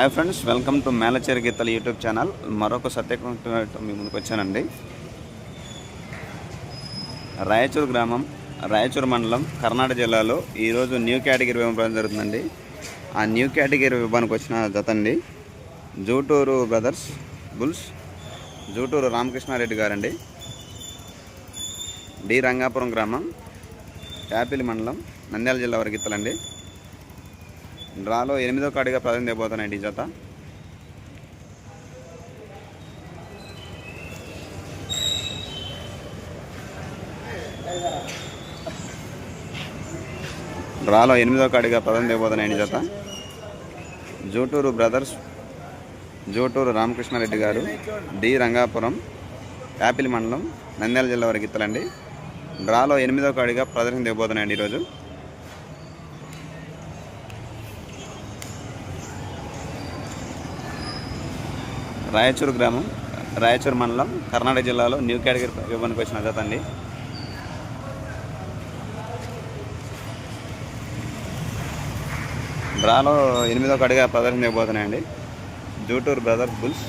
Hi friends welcome to మేలచేరి గీతల YouTube channel మరొక సత్యకంతో మీ ముందుకు వచ్చానండి. రాయచూరు గ్రామం రాయచూరు మండలం కర్ణాటక జిల్లాలో ఈరోజు న్యూ కేటగిరీ విభాగం జరుగుతుందండి. ఆ న్యూ కేటగిరీ విభాగానికి వచ్చిన జతండి జూటూరు బ్రదర్స్ బుల్స్ జూటూరు రామకృష్ణారెడ్డి గారండి. డి రంగాపురం గ్రామం యాపిల్ మండలం నంద్యాల జిల్లా వారి గీతలండి డ్రాలో ఎనిమిదో కాడిగా ప్రాధాన్యత ఇవ్వబోతున్నాయండి జత డ్రాలో ఎనిమిదో కాడిగా ప్రాధాన్యత ఇవ్వబోతున్నాయండి జత జూటూరు బ్రదర్స్ జూటూరు రామకృష్ణారెడ్డి గారు డి రంగాపురం యాపిల్ మండలం నంద్యాల జిల్లా వరకు ఇత్తలండి డ్రాలో ఎనిమిదో కాడిగా ప్రదర్శన ఇవ్వబోతున్నాయండి ఈరోజు. రాయచూరు గ్రామం రాయచూరు మండలం కర్ణాటక జిల్లాలో న్యూ కేటగిరీ ఇవ్వడానికి వచ్చిన జత అండి. డ్రాలో ఎనిమిదో కడిగా ప్రదర్శన ఇవ్వబోతున్నాయండి జూటూరు బ్రదర్స్ బుల్స్.